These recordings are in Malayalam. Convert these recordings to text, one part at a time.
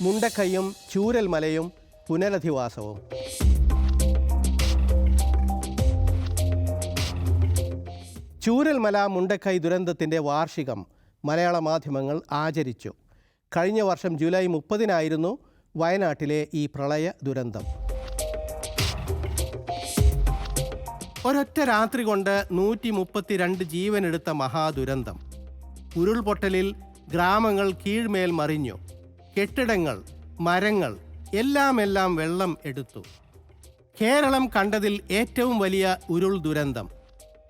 മുണ്ടക്കൈയും ചൂരൽമലയും പുനരധിവാസവും. ചൂരൽമല മുണ്ടക്കൈ ദുരന്തത്തിന്റെ വാർഷികം മലയാള മാധ്യമങ്ങൾ ആചരിച്ചു. കഴിഞ്ഞ വർഷം ജൂലൈ മുപ്പതിനായിരുന്നു വയനാട്ടിലെ ഈ പ്രളയ ദുരന്തം. ഒരൊറ്റ രാത്രി കൊണ്ട് നൂറ്റി മുപ്പത്തിരണ്ട് ജീവനെടുത്ത മഹാദുരന്തം. ഉരുൾപൊട്ടലിൽ ഗ്രാമങ്ങൾ കീഴ്മേൽ മറിഞ്ഞു. കെട്ടിടങ്ങൾ മരങ്ങൾ എല്ലാം എല്ലാം വെള്ളം എടുത്തു. കേരളം കണ്ടതിൽ ഏറ്റവും വലിയ ഉരുൾ ദുരന്തം.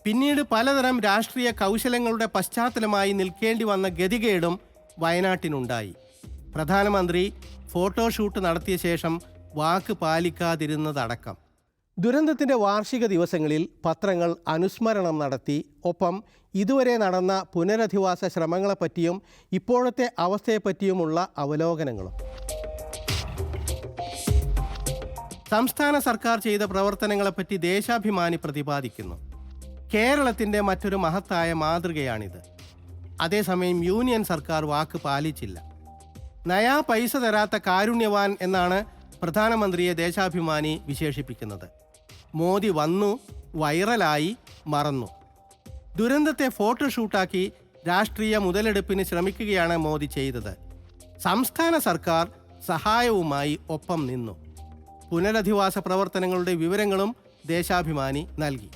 പിന്നീട് പലതരം രാഷ്ട്രീയ കൗശലങ്ങളുടെ പശ്ചാത്തലമായി നിൽക്കേണ്ടി വന്ന ഗതികേടും വയനാട്ടിനുണ്ടായി. പ്രധാനമന്ത്രി ഫോട്ടോഷൂട്ട് നടത്തിയ ശേഷം വാക്ക് പാലിക്കാതിരുന്നതടക്കം. ദുരന്തത്തിന്റെ വാർഷിക ദിവസങ്ങളിൽ പത്രങ്ങൾ അനുസ്മരണം നടത്തി. ഒപ്പം ഇതുവരെ നടന്ന പുനരധിവാസ ശ്രമങ്ങളെപ്പറ്റിയും ഇപ്പോഴത്തെ അവസ്ഥയെപ്പറ്റിയുമുള്ള അവലോകനങ്ങളും. സംസ്ഥാന സർക്കാർ ചെയ്ത പ്രവർത്തനങ്ങളെപ്പറ്റി ദേശാഭിമാനി പ്രതിപാദിക്കുന്നു. കേരളത്തിന്റെ മറ്റൊരു മഹത്തായ മാതൃകയാണിത്. അതേസമയം യൂണിയൻ സർക്കാർ വാക്ക് പാലിച്ചില്ല. നയാ പൈസ തരാത്ത കാരുണ്യവാൻ എന്നാണ് പ്രധാനമന്ത്രിയെ ദേശാഭിമാനി വിശേഷിപ്പിക്കുന്നത്. മോദി വന്നു വൈറലായി മറന്നു. ദുരന്തത്തെ ഫോട്ടോഷൂട്ടാക്കി രാഷ്ട്രീയ മുതലെടുപ്പിന് ശ്രമിക്കുകയാണ് മോദി ചെയ്തത്. സംസ്ഥാന സർക്കാർ സഹായവുമായി ഒപ്പം നിന്നു. പുനരധിവാസ പ്രവർത്തനങ്ങളുടെ വിവരങ്ങളും ദേശാഭിമാനി നൽകി.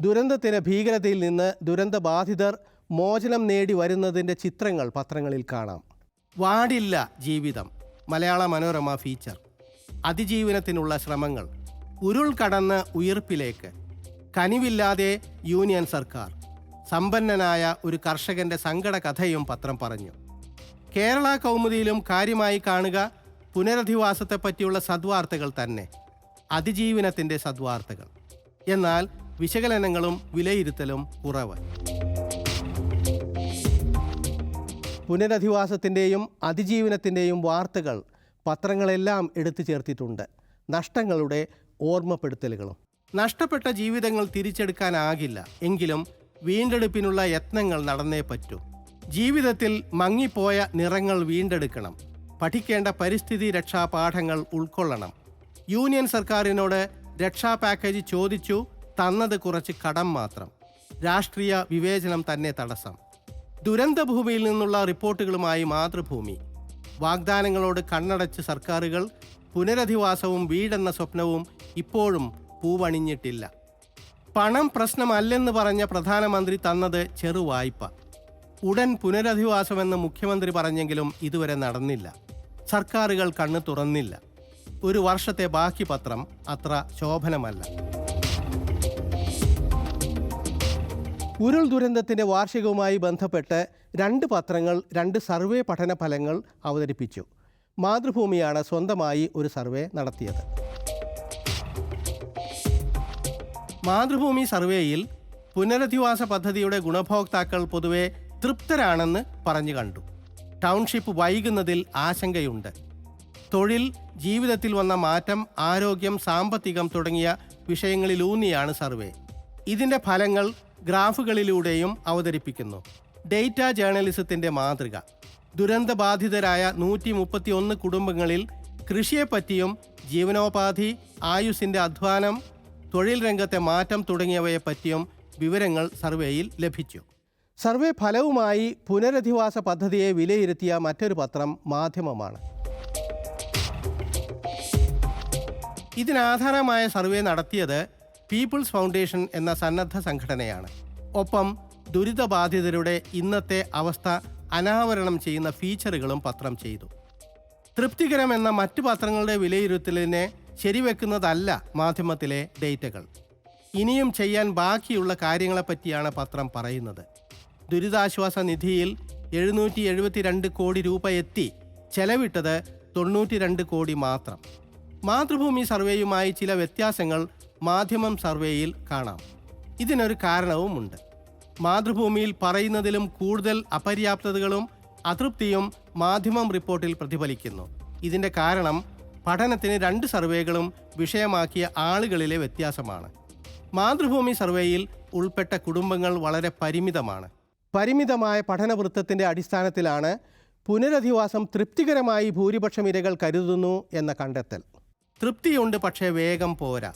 ദുരന്തത്തിന് ഭീകരതയിൽ നിന്ന് ദുരന്തബാധിതർ മോചനം നേടി വരുന്നതിന്റെ ചിത്രങ്ങൾ പത്രങ്ങളിൽ കാണാം. വാടില്ല ജീവിതം. മലയാള മനോരമ ഫീച്ചർ. അതിജീവനത്തിനുള്ള ശ്രമങ്ങൾ. ഉരുൾ കടന്ന് ഉയർപ്പിലേക്ക്. കനിവില്ലാതെ യൂണിയൻ സർക്കാർ. സമ്പന്നനായ ഒരു കർഷകന്റെ സങ്കട കഥയും പത്രം പറഞ്ഞു. കേരള കൗമുദിയിലും കാര്യമായി കാണുക പുനരധിവാസത്തെപ്പറ്റിയുള്ള സദ്വാർത്തകൾ തന്നെ. അതിജീവനത്തിന്റെ സദ്വാർത്തകൾ. എന്നാൽ വിശകലനങ്ങളും വിലയിരുത്തലും കുറവ്. പുനരധിവാസത്തിന്റെയും അതിജീവനത്തിന്റെയും വാർത്തകൾ പത്രങ്ങളെല്ലാം എടുത്തു ചേർത്തിട്ടുണ്ട്. നഷ്ടങ്ങളുടെ ഓർമ്മപ്പെടുത്തലുകളും. നഷ്ടപ്പെട്ട ജീവിതങ്ങൾ തിരിച്ചെടുക്കാനാകില്ല. എങ്കിലും വീണ്ടെടുപ്പിനുള്ള യത്നങ്ങൾ നടന്നേ പറ്റൂ. ജീവിതത്തിൽ മങ്ങിപ്പോയ നിറങ്ങൾ വീണ്ടെടുക്കണം. പഠിക്കേണ്ട പരിസ്ഥിതി രക്ഷാ പാഠങ്ങൾ ഉൾക്കൊള്ളണം. യൂണിയൻ സർക്കാരിനോട് രക്ഷാ പാക്കേജ് ചോദിച്ചു തന്നത് കുറച്ച് കടം മാത്രം. രാഷ്ട്രീയ വിവേചനം തന്നെ തടസ്സം. ദുരന്തഭൂമിയിൽ നിന്നുള്ള റിപ്പോർട്ടുകളുമായി മാതൃഭൂമി. വാഗ്ദാനങ്ങളോട് കണ്ണടച്ച് സർക്കാരുകൾ പുനരധിവാസവും വീടെന്ന സ്വപ്നവും ഇപ്പോഴും പൂവണിഞ്ഞിട്ടില്ല. പണം പ്രശ്നമല്ലെന്ന് പറഞ്ഞ പ്രധാനമന്ത്രി തന്നത് ചെറുവായ്പ. ഉടൻ പുനരധിവാസമെന്ന് മുഖ്യമന്ത്രി പറഞ്ഞെങ്കിലും ഇതുവരെ നടന്നില്ല. സർക്കാരുകൾ കണ്ണ് തുറന്നില്ല. ഒരു വർഷത്തെ ബാക്കി പത്രം അത്ര ശോഭനമല്ല. ഉരുൾ ദുരന്തത്തിന്റെ വാർഷികവുമായി ബന്ധപ്പെട്ട് രണ്ട് പത്രങ്ങൾ രണ്ട് സർവേ പഠന ഫലങ്ങൾ അവതരിപ്പിച്ചു. മാതൃഭൂമിയാണ് സ്വന്തമായി ഒരു സർവേ നടത്തിയത്. മാതൃഭൂമി സർവേയിൽ പുനരധിവാസ പദ്ധതിയുടെ ഗുണഭോക്താക്കൾ പൊതുവെ തൃപ്തരാണെന്ന് പറഞ്ഞു കണ്ടു. ടൗൺഷിപ്പ് വൈകുന്നതിൽ ആശങ്കയുണ്ട്. തൊഴിൽ ജീവിതത്തിൽ വന്ന മാറ്റം ആരോഗ്യം സാമ്പത്തികം തുടങ്ങിയ വിഷയങ്ങളിലൂന്നിയാണ് സർവേ. ഇതിന്റെ ഫലങ്ങൾ ഗ്രാഫുകളിലൂടെയും അവതരിപ്പിക്കുന്നു. ഡേറ്റ ജേർണലിസത്തിന്റെ മാതൃക. ദുരന്തബാധിതരായ നൂറ്റി മുപ്പത്തി ഒന്ന് കുടുംബങ്ങളിൽ കൃഷിയെപ്പറ്റിയും ജീവനോപാധി ആയുസിന്റെ അധ്വാനം തൊഴിൽ രംഗത്തെ മാറ്റം തുടങ്ങിയവയെപ്പറ്റിയും വിവരങ്ങൾ സർവേയിൽ ലഭിച്ചു. സർവേ ഫലവുമായി പുനരധിവാസ പദ്ധതിയെ വിലയിരുത്തിയ മറ്റൊരു പത്രം മാധ്യമമാണ്. ഇതിനാധാരമായ സർവേ നടത്തിയത് പീപ്പിൾസ് ഫൗണ്ടേഷൻ എന്ന സന്നദ്ധ സംഘടനയാണ്. ഒപ്പം ദുരിതബാധിതരുടെ ഇന്നത്തെ അവസ്ഥ അനാവരണം ചെയ്യുന്ന ഫീച്ചറുകളും പത്രം ചെയ്തു. തൃപ്തികരമെന്ന മറ്റു പത്രങ്ങളുടെ വിലയിരുത്തലിനെ ശരിവെക്കുന്നതല്ല മാധ്യമത്തിലെ ഡേറ്റകൾ. ഇനിയും ചെയ്യാൻ ബാക്കിയുള്ള കാര്യങ്ങളെപ്പറ്റിയാണ് പത്രം പറയുന്നത്. ദുരിതാശ്വാസ നിധിയിൽ എഴുന്നൂറ്റി എഴുപത്തിരണ്ട് കോടി രൂപ എത്തി ചെലവിട്ടത് തൊണ്ണൂറ്റി രണ്ട് കോടി മാത്രം. മാതൃഭൂമി സർവേയുമായി ചില വ്യത്യാസങ്ങൾ മാധ്യമം സർവേയിൽ കാണാം. ഇതിനൊരു കാരണവുമുണ്ട്. മാതൃഭൂമിയിൽ പറയുന്നതിലും കൂടുതൽ അപര്യാപ്തതകളും അതൃപ്തിയും മാധ്യമം റിപ്പോർട്ടിൽ പ്രതിഫലിക്കുന്നു. ഇതിന്റെ കാരണം പഠനത്തിന് രണ്ട് സർവേകളും വിഷയമാക്കിയ ആളുകളിലെ വ്യത്യാസമാണ്. മാതൃഭൂമി സർവേയിൽ ഉൾപ്പെട്ട കുടുംബങ്ങൾ വളരെ പരിമിതമാണ്. പരിമിതമായ പഠനവൃത്തത്തിന്റെ അടിസ്ഥാനത്തിലാണ് പുനരധിവാസം തൃപ്തികരമായി ഭൂരിപക്ഷം ഇരകൾ കരുതുന്നു എന്ന കണ്ടെത്തൽ. തൃപ്തിയുണ്ട് പക്ഷേ വേഗം പോരാ.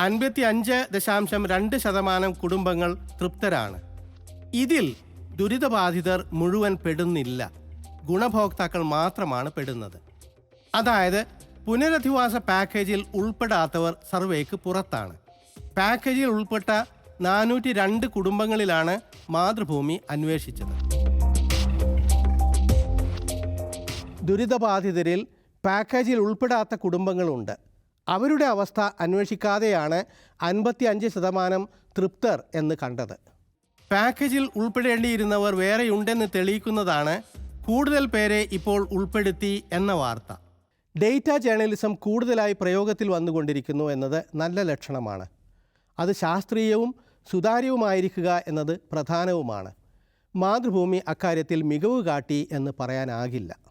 അൻപത്തി അഞ്ച് ദശാംശം രണ്ട് ശതമാനം കുടുംബങ്ങൾ തൃപ്തരാണ്. ഇതിൽ ദുരിതബാധിതർ മുഴുവൻ പെടുന്നില്ല. ഗുണഭോക്താക്കൾ മാത്രമാണ് പെടുന്നത്. അതായത് പുനരധിവാസ പാക്കേജിൽ ഉൾപ്പെടാത്തവർ സർവേക്ക് പുറത്താണ്. പാക്കേജിൽ ഉൾപ്പെട്ട നാനൂറ്റി രണ്ട് കുടുംബങ്ങളിലാണ് മാതൃഭൂമി അന്വേഷിച്ചത്. ദുരിതബാധിതരിൽ പാക്കേജിൽ ഉൾപ്പെടാത്ത കുടുംബങ്ങളുണ്ട്. അവരുടെ അവസ്ഥ അന്വേഷിക്കാതെയാണ് അൻപത്തി അഞ്ച് ശതമാനം തൃപ്തർ എന്ന് കണ്ടത്. പാക്കേജിൽ ഉൾപ്പെടേണ്ടിയിരുന്നവർ വേറെയുണ്ടെന്ന് തെളിയിക്കുന്നതാണ് കൂടുതൽ പേരെ ഇപ്പോൾ ഉൾപ്പെടുത്തി എന്ന വാർത്ത. ഡേറ്റ ജേർണലിസം കൂടുതലായി പ്രയോഗത്തിൽ വന്നുകൊണ്ടിരിക്കുന്നു എന്നത് നല്ല ലക്ഷണമാണ്. അത് ശാസ്ത്രീയവും സുതാര്യവുമായിരിക്കുക എന്നത് പ്രധാനവുമാണ്. മാതൃഭൂമി അക്കാര്യത്തിൽ മികവ് കാട്ടി എന്ന് പറയാനാകില്ല.